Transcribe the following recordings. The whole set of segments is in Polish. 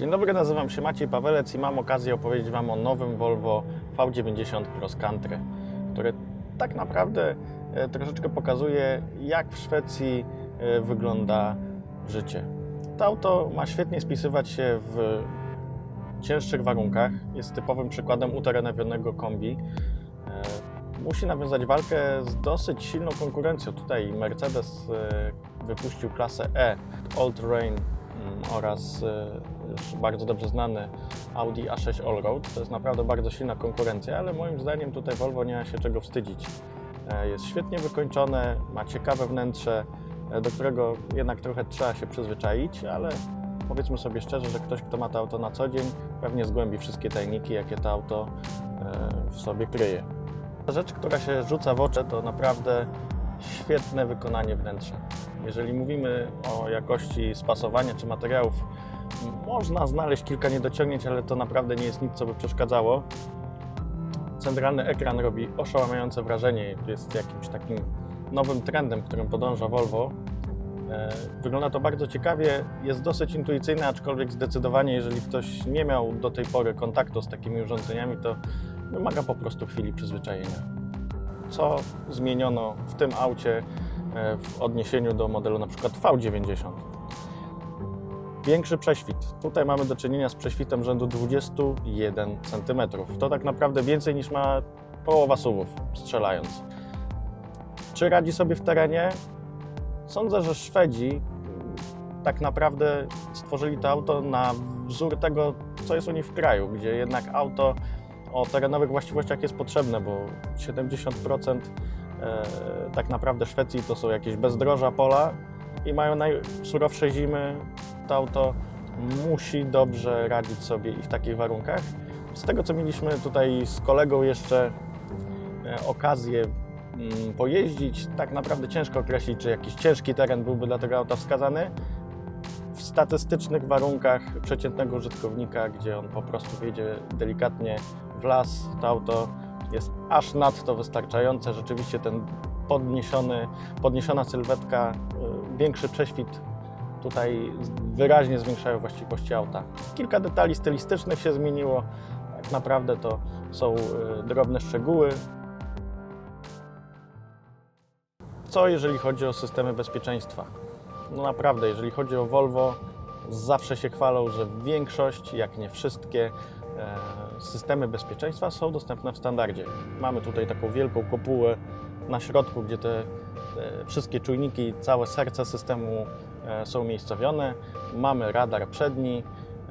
Dzień dobry, nazywam się Maciej Pawelec i mam okazję opowiedzieć Wam o nowym Volvo V90 Cross Country, które tak naprawdę e, troszeczkę pokazuje, jak w Szwecji e, wygląda życie. To auto ma świetnie spisywać się w cięższych warunkach. Jest typowym przykładem uterenowionego kombi. E, Musi nawiązać walkę z dosyć silną konkurencją. Tutaj Mercedes wypuścił klasę E, All Terrain mm, oraz już bardzo dobrze znany Audi A6 Allroad. To jest naprawdę bardzo silna konkurencja, ale moim zdaniem tutaj Volvo nie ma się czego wstydzić. E, Jest świetnie wykończone, ma ciekawe wnętrze, e, do którego jednak trochę trzeba się przyzwyczaić, ale powiedzmy sobie szczerze, że ktoś, kto ma to auto na co dzień, pewnie zgłębi wszystkie tajniki, jakie to auto e, w sobie kryje. Rzecz, która się rzuca w oczy, to naprawdę świetne wykonanie wnętrza. Jeżeli mówimy o jakości spasowania czy materiałów, można znaleźć kilka niedociągnięć, ale to naprawdę nie jest nic, co by przeszkadzało. Centralny ekran robi oszałamiające wrażenie, jest jakimś takim nowym trendem, którym podąża Volvo. E, Wygląda to bardzo ciekawie, jest dosyć intuicyjne, aczkolwiek zdecydowanie, jeżeli ktoś nie miał do tej pory kontaktu z takimi urządzeniami, to wymaga po prostu chwili przyzwyczajenia. Co zmieniono w tym aucie e, w odniesieniu do modelu przykład V90? Większy prześwit. Tutaj mamy do czynienia z prześwitem rzędu 21 cm. To tak naprawdę więcej niż ma połowa SUVów strzelając. Czy radzi sobie w terenie? Sądzę, że Szwedzi mm, tak naprawdę stworzyli to auto na wzór tego, co jest u nich w kraju, gdzie jednak auto o terenowych właściwościach jest potrzebne, bo 70% e, tak naprawdę Szwecji to są jakieś bezdroża pola i mają najsurowsze zimy. To auto musi dobrze radzić sobie i w takich warunkach. Z tego, co mieliśmy tutaj z kolegą jeszcze e, okazję mm, pojeździć, tak naprawdę ciężko określić, czy jakiś ciężki teren byłby dla tego auta wskazany. W statystycznych warunkach przeciętnego użytkownika, gdzie on po prostu wjedzie delikatnie w las, to auto jest aż nadto wystarczające. Rzeczywiście ten podniesiony, podniesiona sylwetka, y, większy prześwit tutaj wyraźnie zwiększają właściwości auta. Kilka detali stylistycznych się zmieniło. Tak naprawdę to są y, drobne szczegóły. Co jeżeli chodzi o systemy bezpieczeństwa? No naprawdę, jeżeli chodzi o Volvo, zawsze się chwalą, że większość, jak nie wszystkie, e, systemy bezpieczeństwa są dostępne w standardzie. Mamy tutaj taką wielką kopułę na środku, gdzie te, wszystkie czujniki, całe serce systemu e, są umiejscowione. Mamy radar przedni,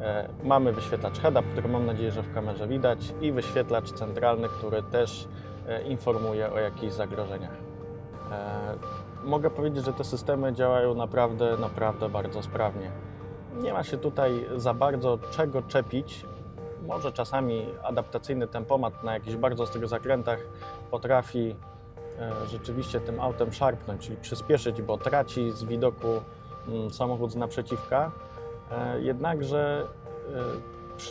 e, mamy wyświetlacz head-up, który mam nadzieję, że w kamerze widać i wyświetlacz centralny, który też e, informuje o jakichś zagrożeniach. Mogę powiedzieć, że te systemy działają naprawdę, naprawdę bardzo sprawnie. Nie ma się tutaj za bardzo czego czepić. Może czasami adaptacyjny tempomat na jakichś bardzo ostrych zakrętach potrafi rzeczywiście tym autem szarpnąć, czyli przyspieszyć, bo traci z widoku mm, samochód z naprzeciwka. E, Jednakże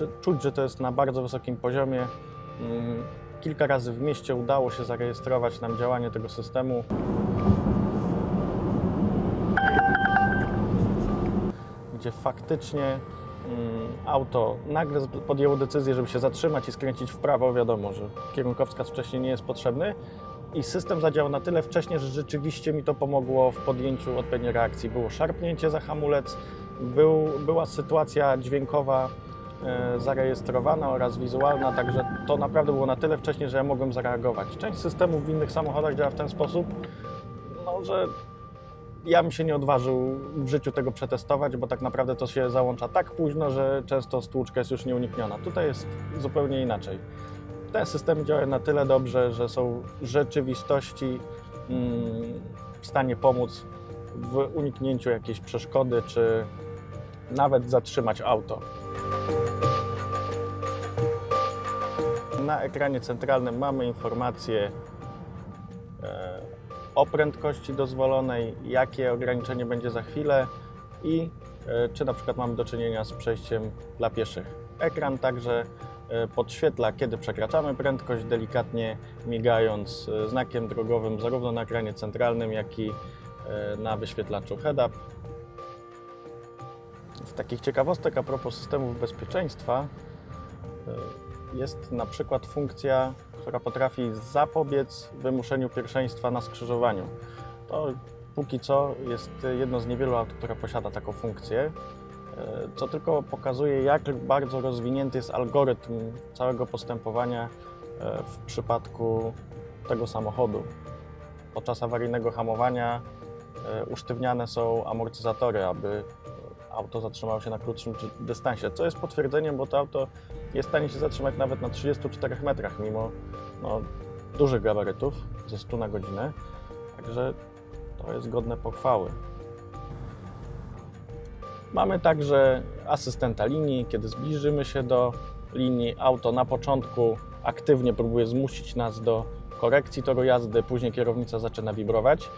e, czuć, że to jest na bardzo wysokim poziomie. Mm, Kilka razy w mieście udało się zarejestrować nam działanie tego systemu. gdzie faktycznie mm, auto nagle podjęło decyzję, żeby się zatrzymać i skręcić w prawo. Wiadomo, że kierunkowskaz wcześniej nie jest potrzebny. I system zadziałał na tyle wcześnie, że rzeczywiście mi to pomogło w podjęciu odpowiedniej reakcji. Było szarpnięcie za hamulec, był, była sytuacja dźwiękowa e, zarejestrowana oraz wizualna, także to naprawdę było na tyle wcześnie, że ja mogłem zareagować. Część systemów w innych samochodach działa w ten sposób, no, że ja bym się nie odważył w życiu tego przetestować, bo tak naprawdę to się załącza tak późno, że często stłuczka jest już nieunikniona. Tutaj jest zupełnie inaczej. Te systemy działają na tyle dobrze, że są w rzeczywistości mm, w stanie pomóc w uniknięciu jakiejś przeszkody, czy nawet zatrzymać auto. Na ekranie centralnym mamy informacje e, o prędkości dozwolonej, jakie ograniczenie będzie za chwilę i e, czy na przykład mamy do czynienia z przejściem dla pieszych. Ekran także podświetla, kiedy przekraczamy prędkość, delikatnie migając e, znakiem drogowym zarówno na ekranie centralnym, jak i e, na wyświetlaczu head-up. Z takich ciekawostek a propos systemów bezpieczeństwa jest na przykład funkcja, która potrafi zapobiec wymuszeniu pierwszeństwa na skrzyżowaniu. To póki co jest jedno z niewielu aut, które posiada taką funkcję, co tylko pokazuje, jak bardzo rozwinięty jest algorytm całego postępowania y, w przypadku tego samochodu. Podczas awaryjnego hamowania e, usztywniane są amortyzatory, aby auto zatrzymało się na krótszym dystansie, co jest potwierdzeniem, bo to auto jest w stanie się zatrzymać nawet na 34 metrach, mimo no, dużych gabarytów, ze 100 na godzinę. Także to jest godne pochwały. Mamy także asystenta linii. Kiedy zbliżymy się do linii, auto na początku aktywnie próbuje zmusić nas do korekcji toru jazdy, później kierownica zaczyna wibrować.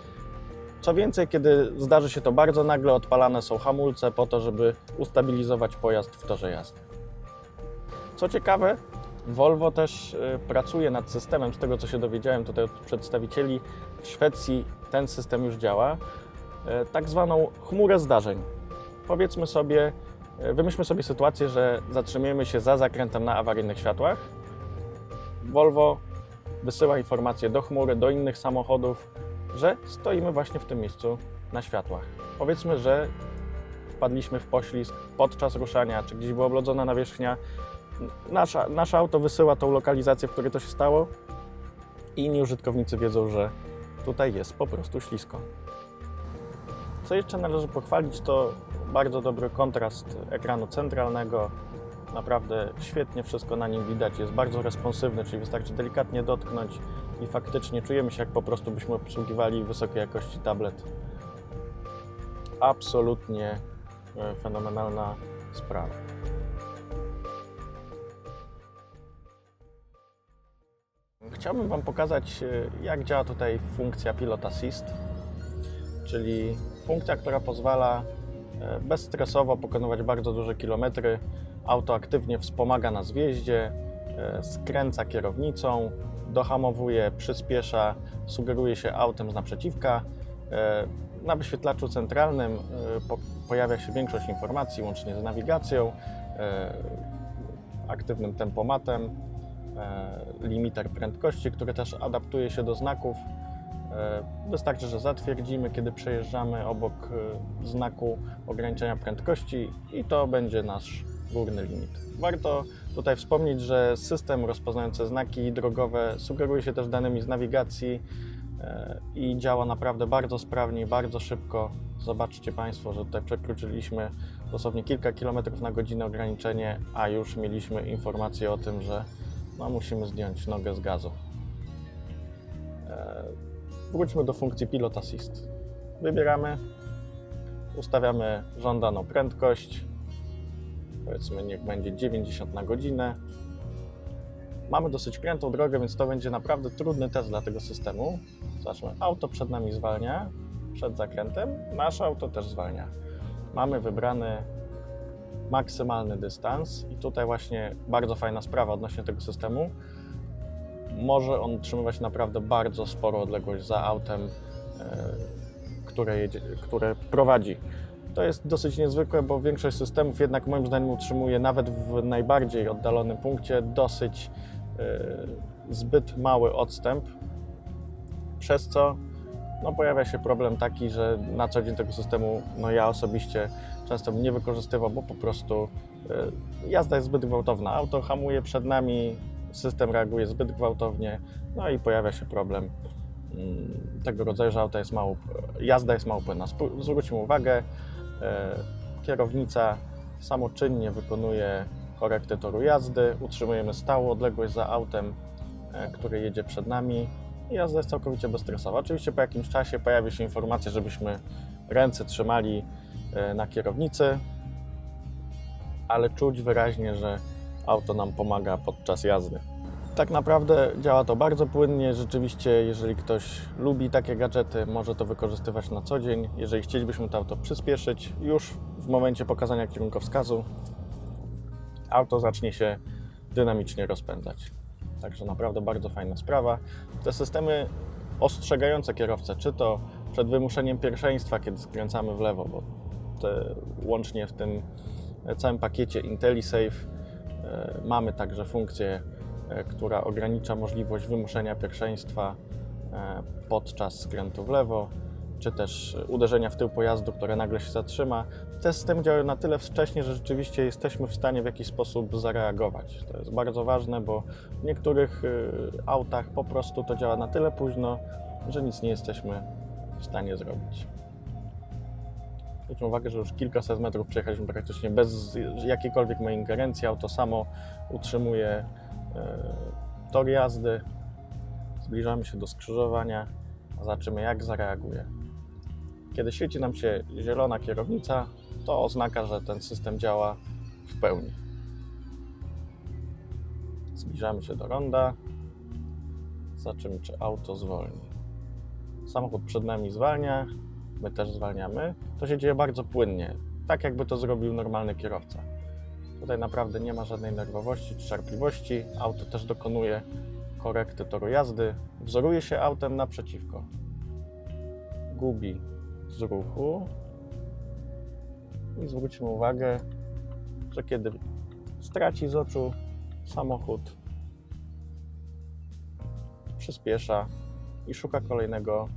Co więcej, kiedy zdarzy się to bardzo nagle, odpalane są hamulce po to, żeby ustabilizować pojazd w torze jazdy. Co ciekawe, Volvo też y, pracuje nad systemem, z tego co się dowiedziałem tutaj od przedstawicieli, w Szwecji ten system już działa, y, tak zwaną chmurę zdarzeń. Powiedzmy sobie, y, wymyślmy sobie sytuację, że zatrzymujemy się za zakrętem na awaryjnych światłach. Volvo wysyła informacje do chmury, do innych samochodów, że stoimy właśnie w tym miejscu na światłach. Powiedzmy, że wpadliśmy w poślizg podczas ruszania, czy gdzieś była oblodzona nawierzchnia. Nasza, nasze auto wysyła tą lokalizację, w której to się stało i inni użytkownicy wiedzą, że tutaj jest po prostu ślisko. Co jeszcze należy pochwalić, to bardzo dobry kontrast ekranu centralnego. Naprawdę świetnie wszystko na nim widać, jest bardzo responsywny, czyli wystarczy delikatnie dotknąć i faktycznie czujemy się jak po prostu byśmy obsługiwali wysokiej jakości tablet. Absolutnie e, fenomenalna sprawa. Chciałbym Wam pokazać, e, jak działa tutaj funkcja Pilot Assist, czyli funkcja, która pozwala bezstresowo pokonywać bardzo duże kilometry. Auto aktywnie wspomaga nas w e, skręca kierownicą, dohamowuje, przyspiesza, sugeruje się autem z naprzeciwka. E, Na wyświetlaczu centralnym e, po- pojawia się większość informacji, łącznie z nawigacją, e, aktywnym tempomatem, e, limiter prędkości, który też adaptuje się do znaków. E, Wystarczy, że zatwierdzimy, kiedy przejeżdżamy obok e, znaku ograniczenia prędkości i to będzie nasz górny limit. Warto tutaj wspomnieć, że system rozpoznający znaki drogowe sugeruje się też danymi z nawigacji e, i działa naprawdę bardzo sprawnie bardzo szybko. Zobaczcie Państwo, że tutaj przekroczyliśmy dosłownie kilka kilometrów na godzinę ograniczenie, a już mieliśmy informację o tym, że no, musimy zdjąć nogę z gazu. Wróćmy do funkcji Pilot Assist. Wybieramy, ustawiamy żądaną prędkość, powiedzmy niech będzie 90 na godzinę. Mamy dosyć krętą drogę, więc to będzie naprawdę trudny test dla tego systemu. Zobaczmy, auto przed nami zwalnia, przed zakrętem, nasze auto też zwalnia. Mamy wybrany maksymalny dystans i tutaj właśnie bardzo fajna sprawa odnośnie tego systemu. Może on utrzymywać naprawdę bardzo sporą odległość za autem, e, które, jedzie, które prowadzi. To jest dosyć niezwykłe, bo większość systemów jednak moim zdaniem utrzymuje nawet w najbardziej oddalonym punkcie dosyć e, zbyt mały odstęp, przez co no, pojawia się problem taki, że na co dzień tego systemu no, ja osobiście często bym nie wykorzystywał, bo po prostu e, jazda jest zbyt gwałtowna. Auto hamuje przed nami, system reaguje zbyt gwałtownie, no i pojawia się problem mm, tego rodzaju, że jest mało, jazda jest mało płynna. Zwróćmy uwagę, e, kierownica samoczynnie wykonuje korektę toru jazdy, utrzymujemy stałą odległość za autem, e, który jedzie przed nami i jazda jest całkowicie bezstresowa. Oczywiście po jakimś czasie pojawi się informacja, żebyśmy ręce trzymali e, na kierownicy, ale czuć wyraźnie, że auto nam pomaga podczas jazdy. Tak naprawdę działa to bardzo płynnie. Rzeczywiście, jeżeli ktoś lubi takie gadżety, może to wykorzystywać na co dzień. Jeżeli chcielibyśmy to auto przyspieszyć, już w momencie pokazania kierunkowskazu, auto zacznie się dynamicznie rozpędzać. Także naprawdę bardzo fajna sprawa. Te systemy ostrzegające kierowcę, czy to przed wymuszeniem pierwszeństwa, kiedy skręcamy w lewo, bo e, łącznie w tym całym pakiecie IntelliSafe mamy także funkcję, e, która ogranicza możliwość wymuszenia pierwszeństwa e, podczas skrętu w lewo, czy też uderzenia w tył pojazdu, które nagle się zatrzyma. Te systemy działają na tyle wcześnie, że rzeczywiście jesteśmy w stanie w jakiś sposób zareagować. To jest bardzo ważne, bo w niektórych autach po prostu to działa na tyle późno, że nic nie jesteśmy w stanie zrobić. Zwróćmy uwagę, że już kilkaset metrów przejechaliśmy praktycznie bez jakiejkolwiek mojej ingerencji. Auto samo utrzymuje e, tor jazdy. Zbliżamy się do skrzyżowania, zobaczymy jak zareaguje. Kiedy świeci nam się zielona kierownica, to oznaka, że ten system działa w pełni. Zbliżamy się do ronda. Zobaczymy, czy auto zwolni. Samochód przed nami zwalnia, my też zwalniamy. To się dzieje bardzo płynnie, tak jakby to zrobił normalny kierowca. Tutaj naprawdę nie ma żadnej nerwowości czy szarpliwości. Auto też dokonuje korekty toru jazdy. Wzoruje się autem naprzeciwko. Gubi z ruchu. I zwróćmy uwagę, że kiedy straci z oczu samochód, przyspiesza i szuka kolejnego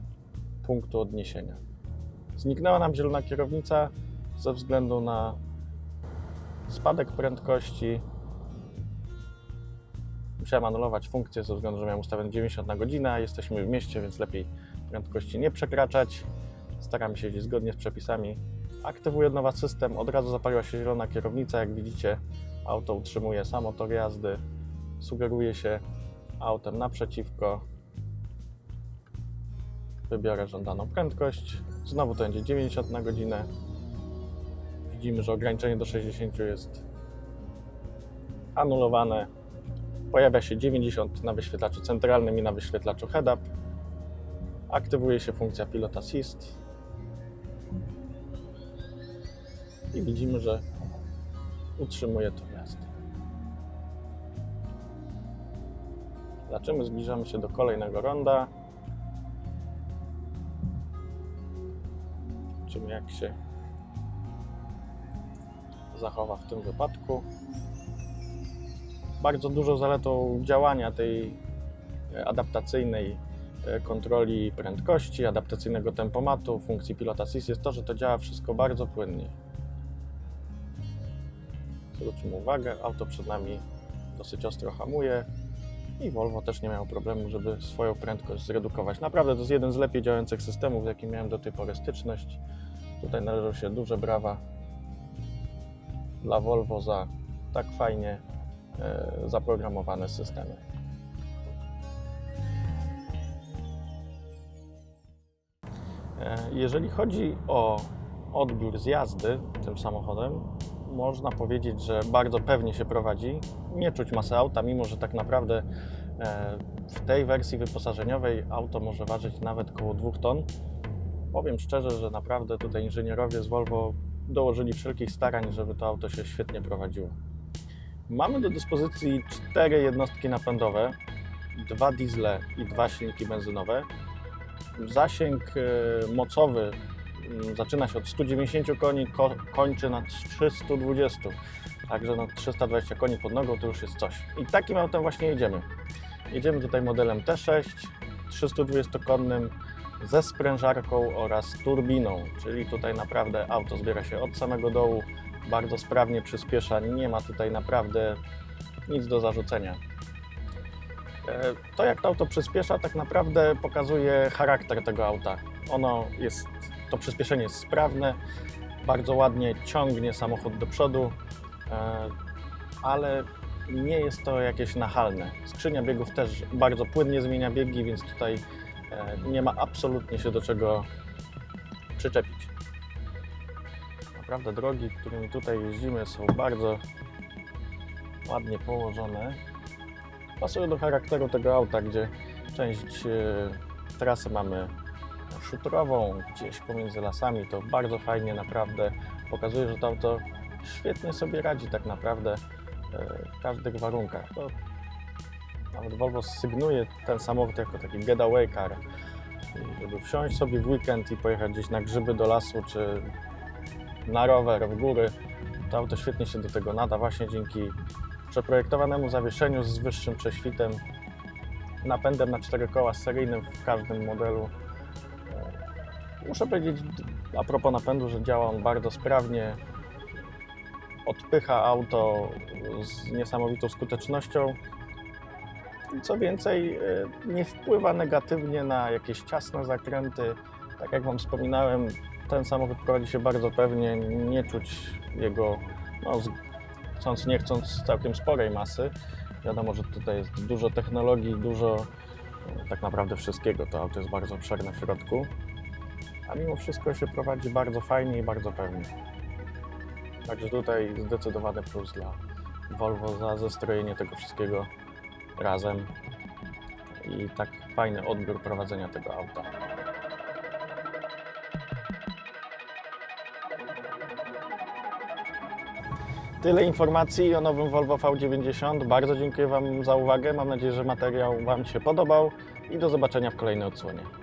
punktu odniesienia. Zniknęła nam zielona kierownica ze względu na spadek prędkości. Musiałem anulować funkcję ze względu, że miałem ustawiony 90 na godzinę. Jesteśmy w mieście, więc lepiej prędkości nie przekraczać. Staramy się jeździć zgodnie z przepisami. Aktywuję od nowa system, od razu zapaliła się zielona kierownica. Jak widzicie, auto utrzymuje samo tor jazdy. Sugeruje się autem naprzeciwko. Wybiorę żądaną prędkość. Znowu to będzie 90 na godzinę. Widzimy, że ograniczenie do 60 jest anulowane. Pojawia się 90 na wyświetlaczu centralnym i na wyświetlaczu head-up. Aktywuje się funkcja Pilot Assist. I widzimy, że utrzymuje to jazdy. Zobaczymy, zbliżamy się do kolejnego ronda. Jak się zachowa w tym wypadku. Bardzo dużą zaletą działania tej e, adaptacyjnej e, kontroli prędkości, adaptacyjnego tempomatu, funkcji Pilot Assist jest to, że to działa wszystko bardzo płynnie. Zwróćmy uwagę, auto przed nami dosyć ostro hamuje i Volvo też nie miało problemu, żeby swoją prędkość zredukować. Naprawdę to jest jeden z lepiej działających systemów, z jakim miałem do tej pory styczność. Tutaj należą się duże brawa dla Volvo za tak fajnie e, zaprogramowane systemy. E, Jeżeli chodzi o odbiór z jazdy tym samochodem, można powiedzieć, że bardzo pewnie się prowadzi. Nie czuć masy auta, mimo że tak naprawdę e, w tej wersji wyposażeniowej auto może ważyć nawet około 2 ton. Powiem szczerze, że naprawdę tutaj inżynierowie z Volvo dołożyli wszelkich starań, żeby to auto się świetnie prowadziło. Mamy do dyspozycji cztery jednostki napędowe, dwa diesle i dwa silniki benzynowe. Zasięg e, mocowy mm, zaczyna się od 190 koni, ko kończy na 320. Także na 320 koni pod nogą to już jest coś. I takim autem właśnie jedziemy. Jedziemy tutaj modelem T6, 320-konnym ze sprężarką oraz turbiną, czyli tutaj naprawdę auto zbiera się od samego dołu, bardzo sprawnie przyspiesza, nie ma tutaj naprawdę nic do zarzucenia. E, To jak to auto przyspiesza tak naprawdę pokazuje charakter tego auta. Ono jest, to przyspieszenie jest sprawne, bardzo ładnie ciągnie samochód do przodu, e, ale nie jest to jakieś nachalne. Skrzynia biegów też bardzo płynnie zmienia biegi, więc tutaj nie ma absolutnie się do czego przyczepić. Naprawdę drogi, którymi tutaj jeździmy są bardzo ładnie położone. Pasują do charakteru tego auta, gdzie część e, trasy mamy szutrową, gdzieś pomiędzy lasami. To bardzo fajnie naprawdę pokazuje, że to auto świetnie sobie radzi tak naprawdę e, w każdych warunkach. To nawet Volvo sygnuje ten samochód jako taki getaway car, żeby wsiąść sobie w weekend i pojechać gdzieś na grzyby do lasu, czy na rower, w góry. To auto świetnie się do tego nada właśnie dzięki przeprojektowanemu zawieszeniu z wyższym prześwitem, napędem na cztery koła seryjnym w każdym modelu. E, Muszę powiedzieć a propos napędu, że działa on bardzo sprawnie. Odpycha auto z niesamowitą skutecznością. Co więcej, e, nie wpływa negatywnie na jakieś ciasne zakręty. Tak jak Wam wspominałem, ten samochód prowadzi się bardzo pewnie, nie czuć jego, no, chcąc nie chcąc, całkiem sporej masy. Wiadomo, że tutaj jest dużo technologii, dużo e, tak naprawdę wszystkiego. To auto jest bardzo obszerne w środku, a mimo wszystko się prowadzi bardzo fajnie i bardzo pewnie. Także tutaj zdecydowany plus dla Volvo za zestrojenie tego wszystkiego razem i tak fajny odbiór prowadzenia tego auta. Tyle informacji o nowym Volvo V90. Bardzo dziękuję Wam za uwagę. Mam nadzieję, że materiał Wam się podobał i do zobaczenia w kolejnej odsłonie.